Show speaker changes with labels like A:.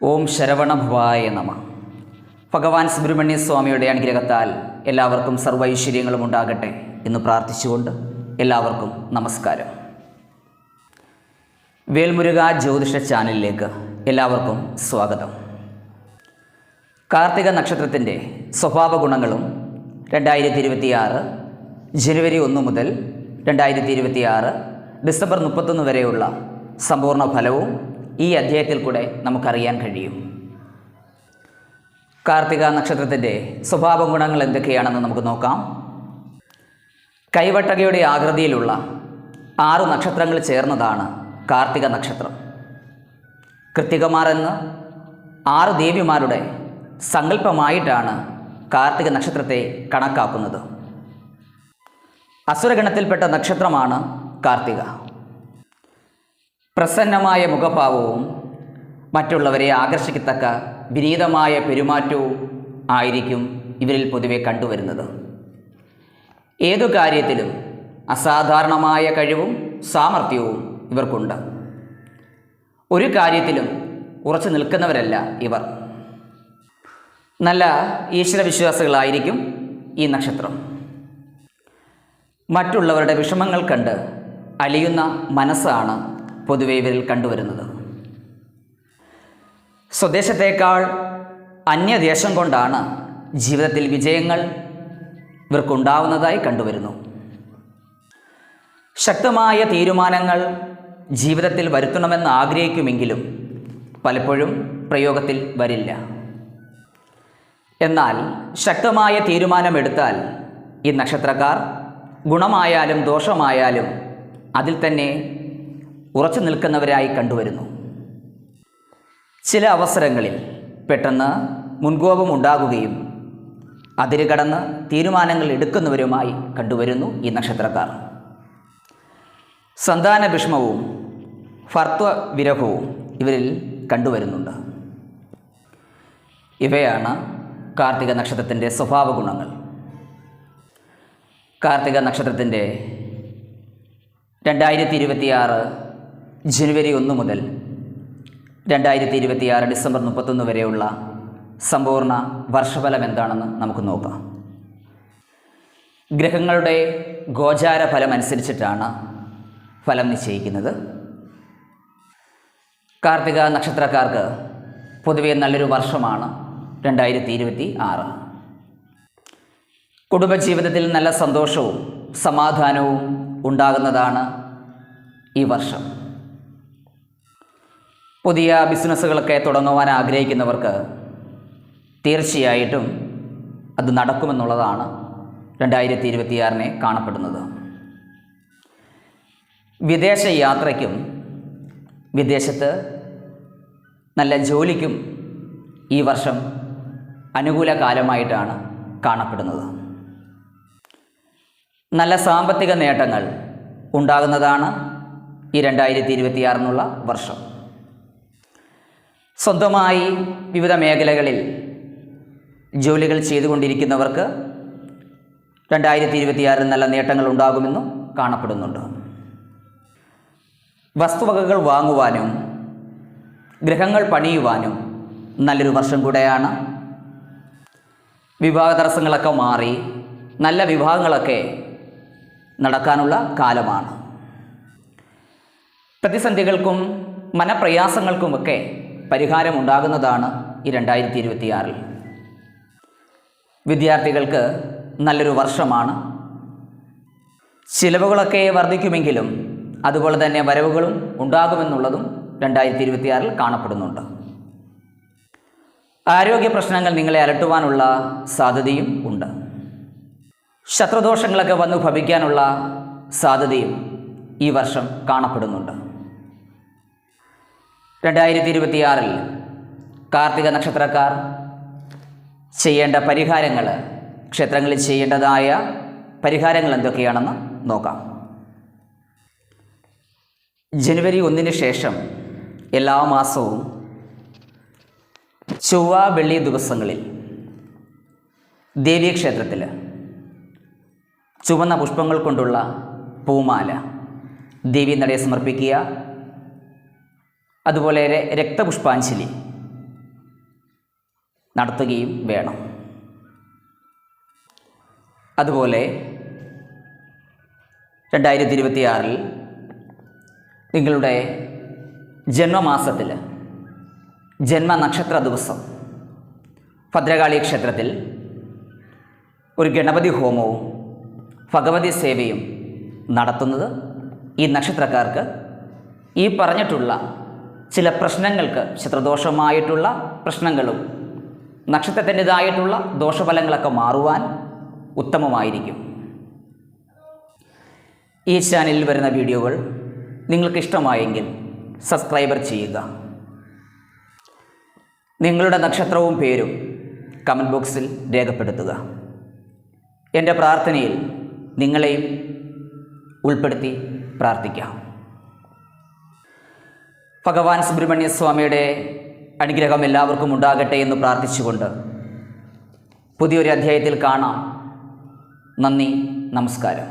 A: ഓം ശരവണഭവായ നമ. ഭഗവാൻ സുബ്രഹ്മണ്യ സ്വാമിയുടെ അനുഗ്രഹത്താൽ എല്ലാവർക്കും സർവൈശ്വര്യങ്ങളും ഉണ്ടാകട്ടെ എന്ന് പ്രാർത്ഥിച്ചുകൊണ്ട് എല്ലാവർക്കും നമസ്കാരം. വേൽമുരുക ജ്യോതിഷ ചാനലിലേക്ക് എല്ലാവർക്കും സ്വാഗതം. കാർത്തിക നക്ഷത്രത്തിന്റെ സ്വഭാവ ഗുണങ്ങളും രണ്ടായിരത്തി ഇരുപത്തിയാറ് ജനുവരി ഒന്ന് മുതൽ രണ്ടായിരത്തി ഇരുപത്തിയാറ് ഡിസംബർ മുപ്പത്തൊന്ന് വരെയുള്ള സമ്പൂർണ ഫലവും ഈ അധ്യായത്തിൽ കൂടെ നമുക്കറിയാൻ കഴിയും. കാർത്തിക നക്ഷത്രത്തിന്റെ സ്വഭാവ ഗുണങ്ങൾ എന്തൊക്കെയാണെന്ന് നമുക്ക് നോക്കാം. കൈവട്ടകയുടെ ആകൃതിയിലുള്ള ആറു നക്ഷത്രങ്ങൾ ചേർന്നതാണ് കാർത്തിക നക്ഷത്രം. കൃത്തികമാർ എന്ന് ആറ് ദേവിമാരുടെ സങ്കല്പമായിട്ടാണ് കാർത്തിക നക്ഷത്രത്തെ കണക്കാക്കുന്നത്. അസുരഗണത്തിൽപ്പെട്ട നക്ഷത്രമാണ് കാർത്തിക. പ്രസന്നമായ മുഖഭാവവും മറ്റുള്ളവരെ ആകർഷിക്കത്തക്ക വിനീതമായ പെരുമാറ്റവും ആയിരിക്കും ഇവരിൽ പൊതുവെ കണ്ടുവരുന്നത്. ഏതു കാര്യത്തിലും അസാധാരണമായ കഴിവും സാമർഥ്യവും ഇവർക്കുണ്ട്. ഒരു കാര്യത്തിലും ഉറച്ചു നിൽക്കുന്നവരല്ല ഇവർ. നല്ല ഈശ്വരവിശ്വാസികളായിരിക്കും ഈ നക്ഷത്രം. മറ്റുള്ളവരുടെ വിഷമങ്ങൾ കണ്ട് അലിയുന്ന മനസ്സാണ് പൊതുവെ ഇവരിൽ കണ്ടുവരുന്നത്. സ്വദേശത്തേക്കാൾ അന്യദേശം കൊണ്ടാണ് ജീവിതത്തിൽ വിജയങ്ങൾ ഇവർക്കുണ്ടാവുന്നതായി കണ്ടുവരുന്നു. ശക്തമായ തീരുമാനങ്ങൾ ജീവിതത്തിൽ വരുത്തണമെന്ന് ആഗ്രഹിക്കുമെങ്കിലും പലപ്പോഴും പ്രയോഗത്തിൽ വരില്ല. എന്നാൽ ശക്തമായ തീരുമാനമെടുത്താൽ ഈ നക്ഷത്രക്കാർ ഗുണമായാലും ദോഷമായാലും അതിൽ തന്നെ ഉറച്ചു നിൽക്കുന്നവരായി കണ്ടുവരുന്നു. ചില അവസരങ്ങളിൽ പെട്ടെന്ന് മുൻകോപം ഉണ്ടാകുകയും അതിര് കടന്ന് തീരുമാനങ്ങൾ എടുക്കുന്നവരുമായി കണ്ടുവരുന്നു ഈ നക്ഷത്രക്കാർ. സന്താന വിഷമവും ഭർത്തൃ വിരഹവും ഇവരിൽ കണ്ടുവരുന്നുണ്ട്. ഇവയാണ് കാർത്തിക നക്ഷത്രത്തിന്റെ സ്വഭാവ ഗുണങ്ങൾ. കാർത്തിക നക്ഷത്രത്തിന്റെ രണ്ടായിരത്തി ഇരുപത്തിയാറ് ജനുവരി ഒന്ന് മുതൽ രണ്ടായിരത്തി ഇരുപത്തിയാറ് ഡിസംബർ മുപ്പത്തൊന്ന് വരെയുള്ള സമ്പൂർണ വർഷഫലം എന്താണെന്ന് നമുക്ക് നോക്കാം. ഗ്രഹങ്ങളുടെ ഗോചാര ഫലം അനുസരിച്ചിട്ടാണ് ഫലം നിശ്ചയിക്കുന്നത്. കാർത്തിക നക്ഷത്രക്കാർക്ക് പൊതുവെ നല്ലൊരു വർഷമാണ് രണ്ടായിരത്തി ഇരുപത്തി ആറ് കുടുംബജീവിതത്തിൽ നല്ല സന്തോഷവും സമാധാനവും ഉണ്ടാകുന്നതാണ് ഈ വർഷം. പുതിയ ബിസിനസ്സുകളൊക്കെ തുടങ്ങുവാൻ ആഗ്രഹിക്കുന്നവർക്ക് തീർച്ചയായിട്ടും അത് നടക്കുമെന്നുള്ളതാണ് രണ്ടായിരത്തി ഇരുപത്തിയാറിനെ കാണപ്പെടുന്നത്. വിദേശ യാത്രയ്ക്കും വിദേശത്ത് നല്ല ജോലിക്കും ഈ വർഷം അനുകൂല കാലമായിട്ടാണ് കാണപ്പെടുന്നത്. നല്ല സാമ്പത്തിക നേട്ടങ്ങൾ ഉണ്ടാകുന്നതാണ് ഈ രണ്ടായിരത്തി ഇരുപത്തിയാറിനുള്ള വർഷം. സ്വന്തമായി വിവിധ മേഖലകളിൽ ജോലികൾ ചെയ്തുകൊണ്ടിരിക്കുന്നവർക്ക് രണ്ടായിരത്തി ഇരുപത്തിയാറിൽ നല്ല നേട്ടങ്ങൾ ഉണ്ടാകുമെന്നും കാണപ്പെടുന്നുണ്ട്. വസ്തുവകകൾ വാങ്ങുവാനും ഗ്രഹങ്ങൾ പണിയുവാനും നല്ലൊരു വർഷം കൂടെയാണ്. വിവാഹ തടസ്സങ്ങളൊക്കെ മാറി നല്ല വിവാഹങ്ങളൊക്കെ നടക്കാനുള്ള കാലമാണ്. പ്രതിസന്ധികൾക്കും മനപ്രയാസങ്ങൾക്കുമൊക്കെ പരിഹാരമുണ്ടാകുന്നതാണ് ഈ രണ്ടായിരത്തി ഇരുപത്തിയാറിൽ വിദ്യാർത്ഥികൾക്ക് നല്ലൊരു വർഷമാണ്. ചിലവുകളൊക്കെ വർദ്ധിക്കുമെങ്കിലും അതുപോലെ തന്നെ വരവുകളും ഉണ്ടാകുമെന്നുള്ളതും രണ്ടായിരത്തി ഇരുപത്തിയാറിൽ കാണപ്പെടുന്നുണ്ട്. ആരോഗ്യ പ്രശ്നങ്ങൾ നിങ്ങളെ അലട്ടുവാനുള്ള സാധ്യതയും ഉണ്ട്. ശത്രുദോഷങ്ങളൊക്കെ വന്നു ഭവിക്കാനുള്ള സാധ്യതയും ഈ വർഷം കാണപ്പെടുന്നുണ്ട്. രണ്ടായിരത്തി ഇരുപത്തിയാറിൽ കാർത്തിക നക്ഷത്രക്കാർ ചെയ്യേണ്ട പരിഹാരങ്ങൾ ക്ഷേത്രങ്ങളിൽ ചെയ്യേണ്ടതായ പരിഹാരങ്ങൾ എന്തൊക്കെയാണെന്ന് നോക്കാം. ജനുവരി ഒന്നിന് ശേഷം എല്ലാ മാസവും ചൊവ്വ വെള്ളി ദിവസങ്ങളിൽ ദേവീക്ഷേത്രത്തിൽ ചുവന്ന പുഷ്പങ്ങൾ കൊണ്ടുള്ള പൂമാല ദേവി നടയെ സമർപ്പിക്കുക അതുപോലെ രക്തപുഷ്പാഞ്ജലി നടത്തുകയും വേണം. അതുപോലെ രണ്ടായിരത്തി ഇരുപത്തിയാറിൽ നിങ്ങളുടെ ജന്മമാസത്തിൽ ജന്മനക്ഷത്ര ദിവസം ഭദ്രകാളി ക്ഷേത്രത്തിൽ ഒരു ഗണപതി ഹോമവും ഭഗവതി സേവയും നടത്തുന്നത് ഈ നക്ഷത്രക്കാർക്ക് ഈ പറഞ്ഞിട്ടുള്ള ചില പ്രശ്നങ്ങൾക്ക് ശത്രുദോഷമായിട്ടുള്ള പ്രശ്നങ്ങളും നക്ഷത്രത്തിന്റെതായിട്ടുള്ള ദോഷഫലങ്ങളൊക്കെ മാറുവാൻ ഉത്തമമായിരിക്കും. ഈ ചാനലിൽ വരുന്ന വീഡിയോകൾ നിങ്ങൾക്ക് ഇഷ്ടമായെങ്കിൽ സബ്സ്ക്രൈബർ ചെയ്യുക. നിങ്ങളുടെ നക്ഷത്രവും പേരും കമന്റ് ബോക്സിൽ രേഖപ്പെടുത്തുക. എന്റെ പ്രാർത്ഥനയിൽ നിങ്ങളെയും ഉൾപ്പെടുത്തി പ്രാർത്ഥിക്കാം. ഭഗവാൻ സുബ്രഹ്മണ്യ സ്വാമിയുടെ അനുഗ്രഹം എല്ലാവർക്കും ഉണ്ടാകട്ടെ എന്ന് പ്രാർത്ഥിച്ചുകൊണ്ട് പുതിയൊരു അധ്യായത്തിൽ കാണാം. നന്ദി നമസ്കാരം.